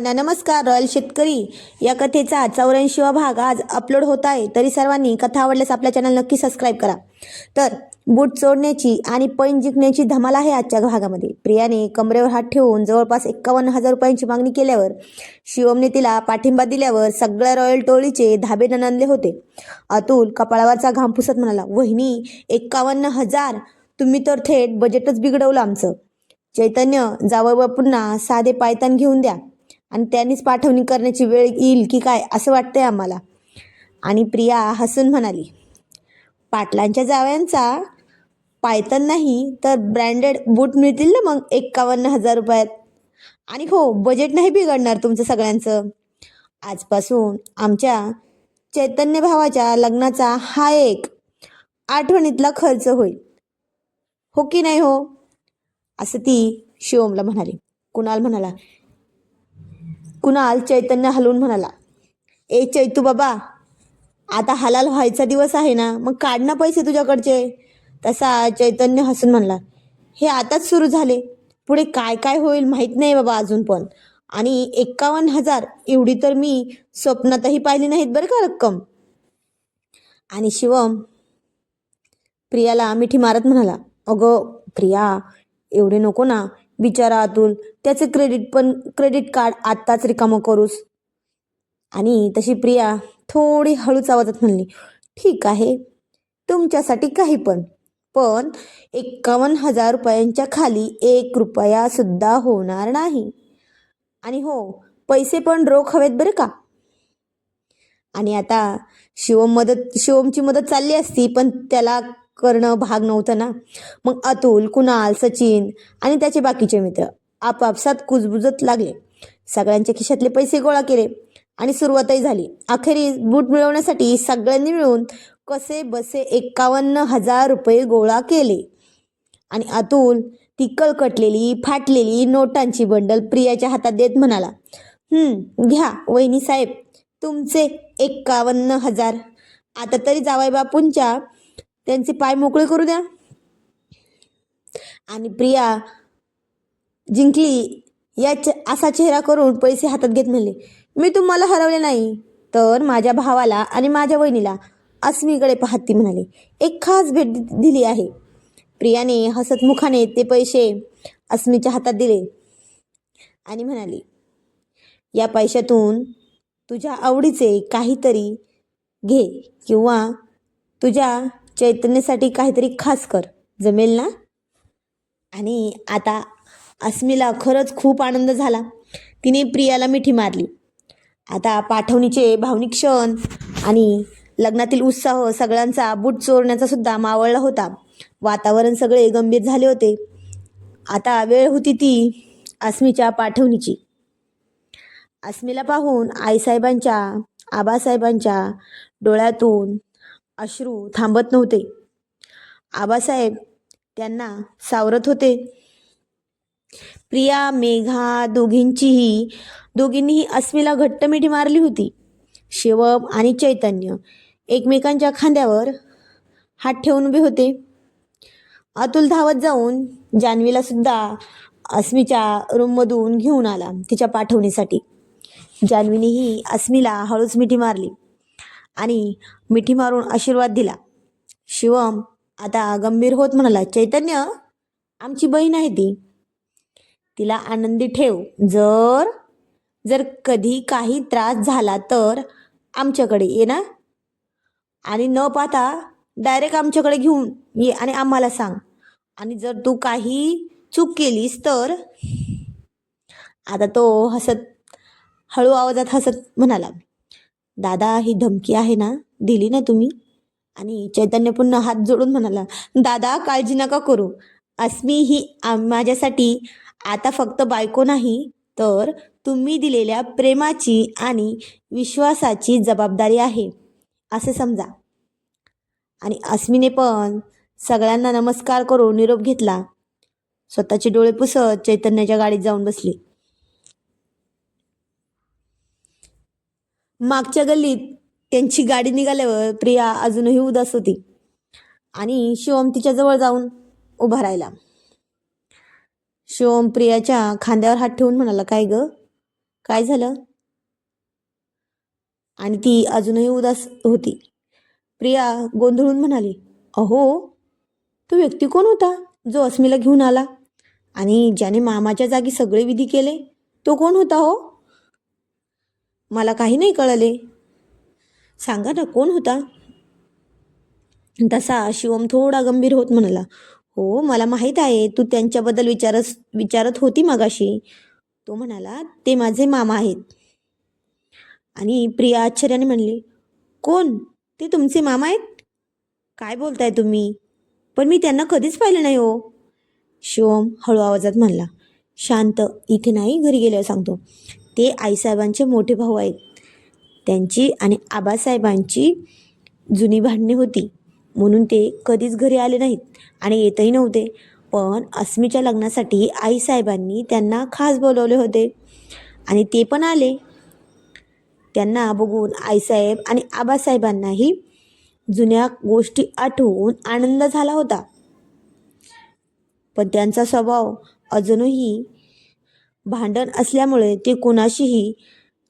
ना नमस्कार. रॉयल शेतकरी या कथेचा चौऱ्याऐंशीवा भाग आज अपलोड होत आहे. तरी सर्वांनी कथा आवडल्यास आपल्या चॅनल नक्की सबस्क्राईब करा. तर बूट चोडण्याची आणि पैन जिंकण्याची धमाल आहे आजच्या भागामध्ये. प्रियाने कमरेवर हात ठेवून जवळपास एक्कावन्न हजार रुपयांची मागणी केल्यावर शिवमने तिला पाठिंबा दिल्यावर सगळ्या रॉयल टोळीचे धाबे ननंदले होते. अतुल कपाळावरचा घाम पुसत म्हणाला वहिनी एक्कावन्न हजार? तुम्ही तर थेट बजेटच बिघडवलं आमचं. चैतन्य जावळ पुन्हा साधे पायतान घेऊन द्या. आणि त्यांनीच पाठवणी करण्याची वेळ येईल की काय असं वाटतंय आम्हाला. आणि प्रिया हसून म्हणाली पाटलांच्या जावयांचा पायतन नाही तर ब्रँडेड बूट मिळतील ना मग एक्कावन्न हजार रुपयात? आणि हो बजेट नाही बिघडणार तुमचं सगळ्यांचं. आजपासून आमच्या चैतन्य भावाच्या लग्नाचा हा एक आठवणीतला खर्च होईल. हो की नाही हो? असं ती शिवमला म्हणाली. कुणाल म्हणाला कुणाल चैतन्य हलवून म्हणाला ए चैतू बाबा आता हलाल व्हायचा दिवस आहे ना मग काढ ना पैसे तुझ्याकडचे. तसा चैतन्य हसून म्हणला हे आताच सुरू झाले. पुढे काय काय होईल माहीत नाही बाबा अजून पण. आणि एक्कावन्न हजार एवढी तर मी स्वप्नातही पाहिली नाहीत बरं का रक्कम. आणि शिवम प्रियाला मिठी मारत म्हणाला अगं प्रिया एवढे नको ना. बिचारा अतुल त्याचे क्रेडिट पण क्रेडिट कार्ड आत्ताच रिकामं करूस. आणि तशी प्रिया थोडी हळूच आवाजात म्हणली ठीक आहे तुमच्यासाठी काही पण पण एक्कावन्न हजार रुपयांच्या खाली एक रुपया सुद्धा होणार नाही. आणि हो पैसे पण रोख हवेत बरं का? आणि आता शिवम मदत शिवमची मदत चालली असती पण त्याला करणं भाग नव्हतं ना. मग अतुल कुणाल सचिन आणि त्याचे बाकीचे मित्र आपापसात कुजबुजत लागले. सगळ्यांच्या खिशातले पैसे गोळा केले आणि सुरुवातही झाली. अखेरीस बूट मिळवण्यासाठी सगळ्यांनी मिळून कसे बसे एक्कावन्न हजार रुपये गोळा केले. आणि अतुल ती कळकटलेली फाटलेली नोटांची बंडल प्रियाच्या हातात देत म्हणाला घ्या वहिनी साहेब तुमचे एक्कावन्न हजार. आता तरी जावाई बापूंच्या त्यांचे पाय मोकळे करू द्या. आणि प्रिया जिंकली या च असा चेहरा करून पैसे हातात घेत म्हणले मी तुम्हाला हरवले नाही तर माझ्या भावाला आणि माझ्या वहिनीला अस्मीकडे पाहत ती म्हणाली. एक खास भेट दि- दिली आहे. प्रियाने हसत मुखाने ते पैसे अस्मीच्या हातात दिले आणि म्हणाली या पैशातून तुझ्या आवडीचे काहीतरी घे किंवा तुझ्या चैतन्यासाठी काहीतरी खास कर. जमेल ना? आणि आता अस्मिला खरंच खूप आनंद झाला. तिने प्रियाला मिठी मारली. आता पाठवणीचे भावनिक क्षण आणि लग्नातील उत्साह सगळ्यांचा बूट चोरण्याचा सुद्धा मावळला होता. वातावरण सगळे गंभीर झाले होते. आता वेळ होती ती अस्मीच्या पाठवणीची. अस्मीला पाहून आईसाहेबांच्या आबासाहेबांच्या डोळ्यातून अश्रू थांबत नव्हते. आबासाहेब त्यांना सावरत होते. प्रिया मेघा दोघींचीही दोघींनीही अस्मिला घट्ट मिठी मारली होती. शिवम आणि चैतन्य एकमेकांच्या खांद्यावर हात ठेवून उभे होते. अतुल धावत जाऊन जान्हवीला सुद्धा अस्मीच्या रूममधून घेऊन आला तिच्या पाठवणीसाठी. जान्हवीनेही अस्मीला हळूच मिठी मारली. आणि मिठी मारून आशीर्वाद दिला. शिवम आता गंभीर होत म्हणाला चैतन्य आमची बहीण आहे ती. तिला आनंदी ठेव. जर जर कधी काही त्रास झाला तर आमच्याकडे ये ना. आणि न पाहता डायरेक्ट आमच्याकडे घेऊन ये आणि आम्हाला सांग. आणि जर तू काही चूक केलीस तर आता तो हसत हळू आवाजात हसत म्हणाला. दादा ही धमकी आहे ना दिली ना तुम्ही? आणि चैतन्य पुन्हा हात जोडून म्हणाला दादा काळजी नका करू. अस्मी ही माझ्यासाठी आता फक्त बायको नाही तर तुम्ही दिलेल्या प्रेमाची आणि विश्वासाची जबाबदारी आहे. असे समजा. आणि अस्मीने पण सगळ्यांना नमस्कार करून निरोप घेतला. स्वतःचे डोळे पुसत चैतन्याच्या गाडीत जाऊन बसली. मागच्या गल्लीत त्यांची गाडी निघाल्यावर प्रिया अजूनही उदास होती. आणि शिवम तिच्याजवळ जाऊन उभा राहिला. शिवम प्रियाच्या खांद्यावर हात ठेवून म्हणाला काय ग? काय झालं? आणि ती अजूनही उदास होती. प्रिया गोंधळून म्हणाली अहो तो व्यक्ती कोण होता? जो अस्मीला घेऊन आला? आणि ज्याने मामाच्या जागी सगळे विधी केले तो कोण होता हो? मला काही नाही कळले. सांगा ना कोण होता? तसा शिवम थोडा गंभीर होत म्हणाला हो मला माहीत आहे तू त्यांच्याबद्दल विचारस विचारत होती मगाशी. तो म्हणाला ते माझे मामा आहेत. आणि प्रिया आश्चर्याने म्हणली कोण? ते तुमचे मामा आहेत? काय बोलताय तुम्ही? पण मी त्यांना कधीच पाहिलं नाही हो. शिवम हळू आवाजात म्हणला शांत इथे नाही घरी गेल्यावर सांगतो. ते आईसाहेबांचे मोठे भाऊ आहेत. त्यांची आणि आबासाहेबांची जुनी भांडणे होती. म्हणून ते कधीच घरी आले नाहीत आणि येतही नव्हते. पण अस्मीच्या लग्नासाठी आईसाहेबांनी त्यांना खास बोलवले होते. आणि ते पण आले. त्यांना बघून आईसाहेब आणि आबासाहेबांनाही जुन्या गोष्टी आठवून आनंद झाला होता. पण त्यांचा स्वभाव अजूनही भांडण असल्यामुळे ते कोणाशीही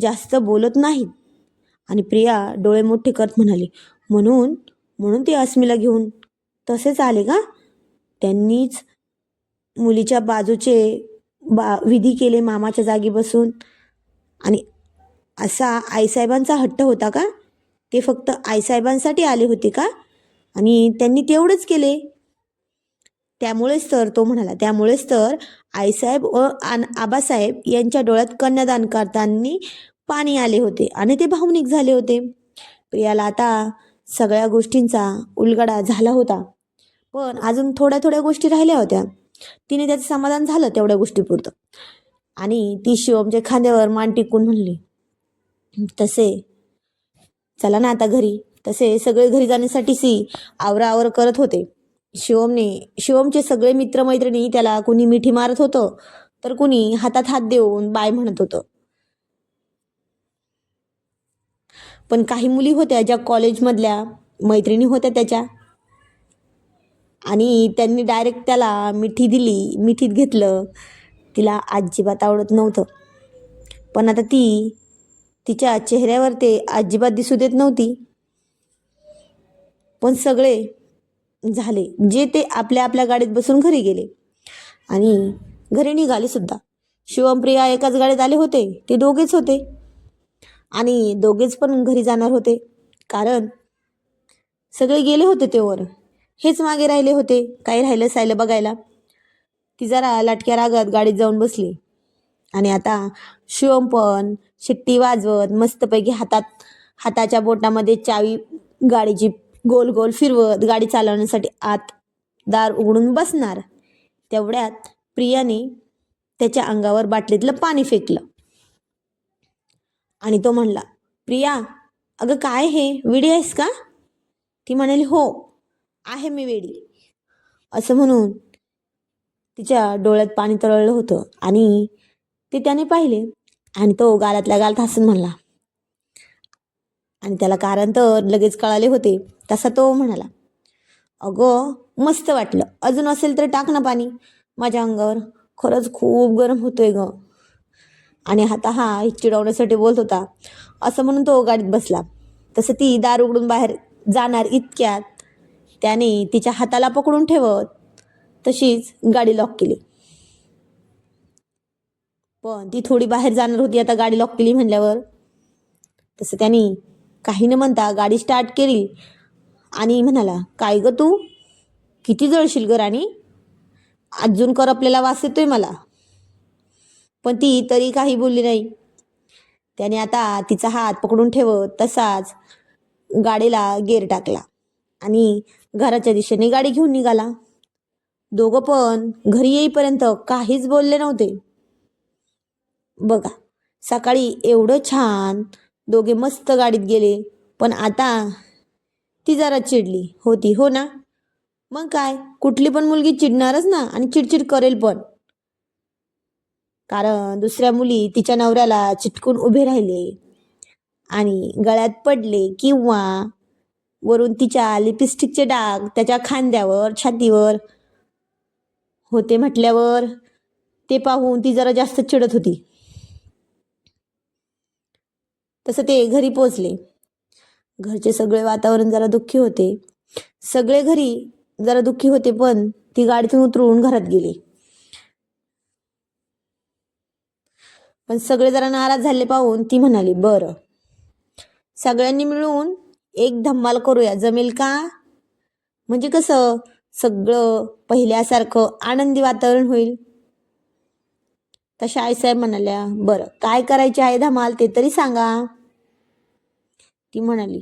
जास्त बोलत नाहीत. आणि प्रिया डोळे मोठे करत म्हणाली म्हणून म्हणून ते अस्मीला घेऊन तसेच आले का? त्यांनीच मुलीच्या बाजूचे बा विधी केले मामाच्या जागी बसून. आणि असा आईसाहेबांचा हट्ट होता का? ते फक्त आईसाहेबांसाठी आले होते का? आणि त्यांनी तेवढंच केले. त्यामुळेच तर तो म्हणाला त्यामुळेच तर आईसाहेब व आबासाहेब यांच्या डोळ्यात कन्यादान करताना पाणी आले होते आणि ते भावनिक झाले होते. प्रियाला आता सगळ्या गोष्टींचा उलगडा झाला होता. पण अजून थोड्या थोड्या गोष्टी राहिल्या होत्या. तिने त्याचं समाधान झालं तेवढ्या गोष्टीपुरतं. आणि ती शिवमच्या खांद्यावर मान टिकून म्हणली तसे चला ना आता घरी. तसे सगळे घरी जाण्यासाठी सी आवराआवर करत होते. शिवमने शिवमचे सगळे मित्रमैत्रिणी त्याला कुणी मिठी मारत होतं तर कुणी हातात हात देऊन बाय म्हणत होतं. पण काही मुली होत्या ज्या कॉलेजमधल्या मैत्रिणी होत्या त्याच्या. आणि त्यांनी डायरेक्ट त्याला मिठी दिली मिठीत घेतलं. तिला अजिबात आवडत नव्हतं. पण आता ती तिच्या चेहऱ्यावर ते अजिबात दिसू देत नव्हती. पण सगळे झाले जे ते आपल्या आपल्या गाडीत बसून घरी गेले. आणि घरी निघाले सुद्धा. शिवमप्रिया एकाच गाडीत आले होते ते दोघेच होते. आणि दोघेच पण घरी जाणार होते. कारण सगळे गेले होते तेवर. हेच मागे राहिले होते काही राहिलं सायलं बघायला. ती जरा लाटक्या रागात गाडीत जाऊन बसली. आणि आता शिवम पण शिट्टी वाजवत मस्तपैकी हातात हाताच्या बोटामध्ये चावी गाडीची गोल गोल फिरवत गाडी चालवण्यासाठी आत दार उघडून बसणार. तेवढ्यात प्रियाने त्याच्या अंगावर बाटलीतलं पाणी फेकलं. आणि तो म्हणला प्रिया अगं काय हे? वेडी आहेस का? ती म्हणाली हो आहे मी वेडी. असं म्हणून तिच्या डोळ्यात पाणी तरळलं होतं आणि ते त्याने पाहिले आणि तो गालातल्या गालात हसून म्हणला आणि त्याला कारण तर लगेच कळाले होते तसा तो म्हणाला अगं मस्त वाटलं. अजून असेल तर टाक ना पाणी. माझ्या अंगावर खरंच खूप गरम होतोय ग. आणि आता हा चिडवण्यासाठी बोलत होता. असं म्हणून तो गाडीत बसला. तसं ती दार उघडून बाहेर जाणार इतक्यात त्याने तिच्या हाताला पकडून ठेवत तशीच गाडी लॉक केली. पण ती थोडी बाहेर जाणार होती आता गाडी लॉक केली म्हणल्यावर. तसं त्यांनी काही न म्हणता गाडी स्टार्ट केली. आणि म्हणाला काय ग तू? किती जळशील ग राणी? अजून कर आपल्याला वास येतोय मला. पण ती तरी काही बोलली नाही. त्याने आता तिचा हात पकडून ठेवत तसाच गाडीला गेअर टाकला आणि घराच्या दिशेने गाडी घेऊन निघाला. दोघं पण घरी येईपर्यंत काहीच बोलले नव्हते. बघा सकाळी एवढं छान दोघे मस्त गाडीत गेले. पण आता ती जरा चिडली. होती हो ना? मग काय? कुठली पण मुलगी चिडणारच ना आणि चिडचिड करेल पण. कारण दुसऱ्या मुली तिच्या नवऱ्याला चिटकून उभे राहिले आणि गळ्यात पडले किंवा वरून तिच्या लिपस्टिकचे डाग त्याच्या खांद्यावर छातीवर होते म्हटल्यावर ते पाहून ती जरा जास्त चिडत होती. तसं ते घरी पोचले घरचे सगळे वातावरण जरा दुःखी होते. सगळे घरी जरा दुःखी होते पण ती गाडीतून उतरून घरात गेली. पण सगळे जरा नाराज झाले पाहून ती म्हणाली बरं. सगळ्यांनी मिळून एक धम्माल करूया. जमेल का? म्हणजे कसं? सगळं पहिल्यासारखं आनंदी वातावरण होईल. तशा आईसाहेब म्हणाल्या बरं. काय करायचे आहे धमाल ते तरी सांगा. ती म्हणाली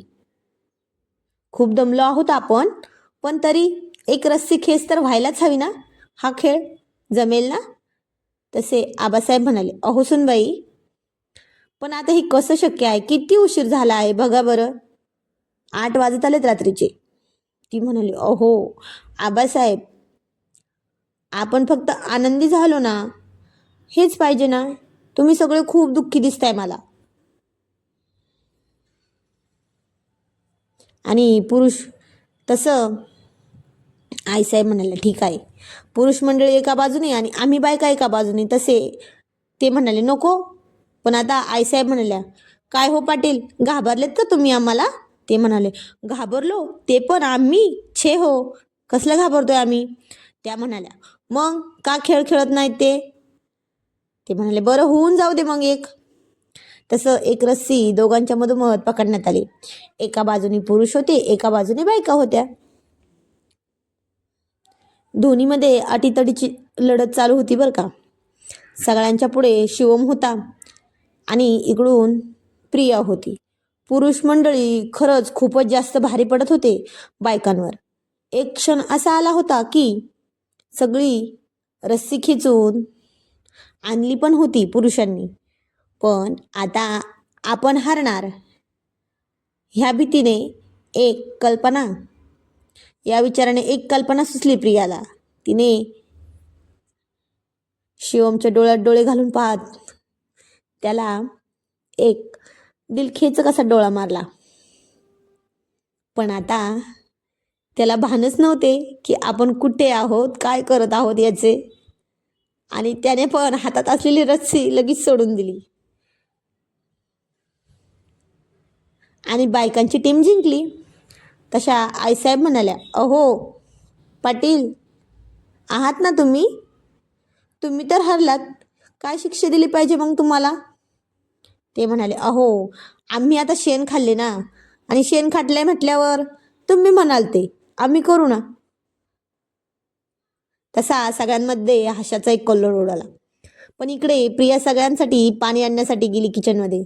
खूप दमलो आहोत आपण पण तरी एक रस्सी खेच तर व्हायलाच हवी ना? हा खेळ जमेल ना? तसे आबासाहेब म्हणाले अहो सुनबाई पण आता हे कसं शक्य आहे? किती उशीर झाला आहे बघा बरं. आठ वाजत आलेत रात्रीचे. ती म्हणाली अहो आबासाहेब आपण फक्त आनंदी झालो ना? हेच पाहिजे ना? तुम्ही सगळे खूप दुःखी दिसताय मला. आणि पुरुष तसं आईसाहेब म्हणाले ठीक आहे. पुरुष मंडळी एका बाजूने आणि आम्ही बायका एका बाजूने तसे ते म्हणाले नको. पण आता आईसाहेब म्हणाल्या काय हो पाटील घाबरलेत का तुम्ही आम्हाला? ते म्हणाले घाबरलो ते पण आम्ही छे हो कसलं घाबरतोय आम्ही? त्या म्हणाल्या मग का खेळ खेळत नाहीत ते? ते म्हणाले बरं होऊन जाऊ दे मग एक. तसं एक रस्सी दोघांच्या मधोमध पकडण्यात आली. एका बाजूने पुरुष होते एका बाजूने बायका होत्या. दोन्हीमध्ये अटीतडीची लढत चालू होती बरं का. सगळ्यांच्या पुढे शिवम होता आणि इकडून प्रिया होती. पुरुष मंडळी खरंच खूपच जास्त भारी पडत होते बायकांवर. एक क्षण असा आला होता की सगळी रस्सी खिचून आणली पण होती पुरुषांनी. पण आता आपण हारणार. ह्या भीतीने एक कल्पना या विचाराने एक कल्पना सुचली प्रियाला. तिने शिवमच्या डोळ्यात डोळे घालून पाहत त्याला एक दिलखेच कसा डोळा मारला. पण आता त्याला भानच नव्हते की आपण कुठे आहोत काय करत आहोत याचे. आणि त्याने पण हातात असलेली रस्सी लगेच सोडून दिली. आणि बायकांची टीम जिंकली. तशा आईसाहेब म्हणाल्या अहो पाटील आहात ना तुम्ही? तुम्ही तर हरलात. काय शिक्षा दिली पाहिजे मग तुम्हाला? ते म्हणाले अहो आम्ही आता शेण खाल्ले ना. आणि शेण खाटले म्हटल्यावर तुम्ही म्हणाल ते. आम्ही करू ना. तसा सगळ्यांमध्ये हशाचा एक कल्लोळ उडाला पण इकडे प्रिया सगळ्यांसाठी पाणी आणण्यासाठी गेली किचनमध्ये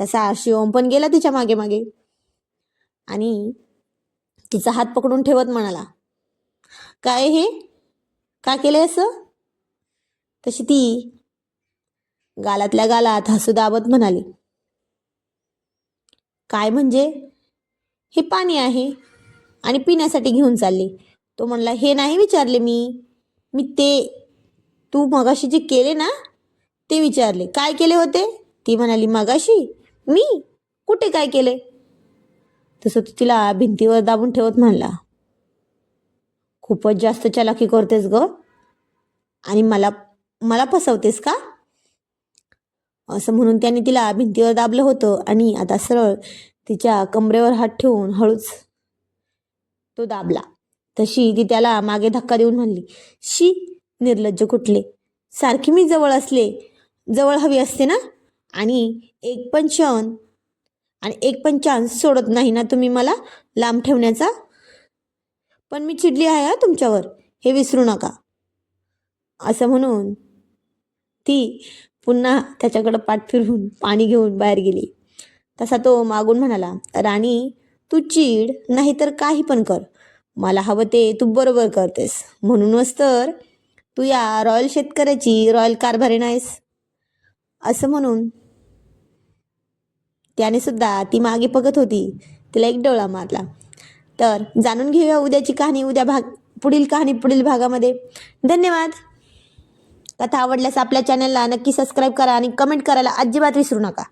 तसा शिवम पण गेला तिच्यामागे मागे. आणि तिचा हात पकडून ठेवत म्हणाला काय हे? का केलंय असं? तशी ती गालातल्या गालात हसू दाबत म्हणाली काय म्हणजे? हे पाणी आहे आणि पिण्यासाठी घेऊन चालले. तो म्हणला हे नाही विचारले मी. मी ते तू मगाशी जे केले ना ते विचारले. काय केले होते? ती म्हणाली मगाशी? मी? कुठे काय केले? तसं तू तिला भिंतीवर दाबून ठेवत म्हणला. खूपच जास्त चलाकी करतेस ग. आणि मला मला फसवतेस का? असं म्हणून त्याने तिला भिंतीवर दाबलं होतं आणि आता सरळ तिच्या कमरेवर हात ठेवून हळूच तो दाबला. तशी ती त्याला मागे धक्का देऊन म्हणली शी निर्लज्ज कुठले? सारखी मी जवळ असले जवळ हवी असते ना? आणि एक पण क्षण आणि एक पण चान्स सोडत नाही ना तुम्ही मला लांब ठेवण्याचा. पण मी चिडली आहे हा तुमच्यावर. हे विसरू नका. असं म्हणून ती पुन्हा त्याच्याकडं पाठ फिरवून पाणी घेऊन बाहेर गेली. तसा तो मागून म्हणाला राणी तू चीड नाहीतर काही पण कर. मला हवं ते तू बरोबर करतेस. म्हणूनच तर तू या रॉयल शेतकऱ्याची रॉयल कारभारी नाहीस. असं म्हणून त्याने सुद्धा ती मागे बघत होती. तिला एक डोळा मारला. तर जाणून घेऊया उद्याची कहाणी उद्या भाग पुढील कहाणी पुढील भागामध्ये. धन्यवाद. कथा आवडल्यास आपल्या चॅनलला नक्की सबस्क्राईब करा आणि कमेंट करायला अजिबात विसरू नका.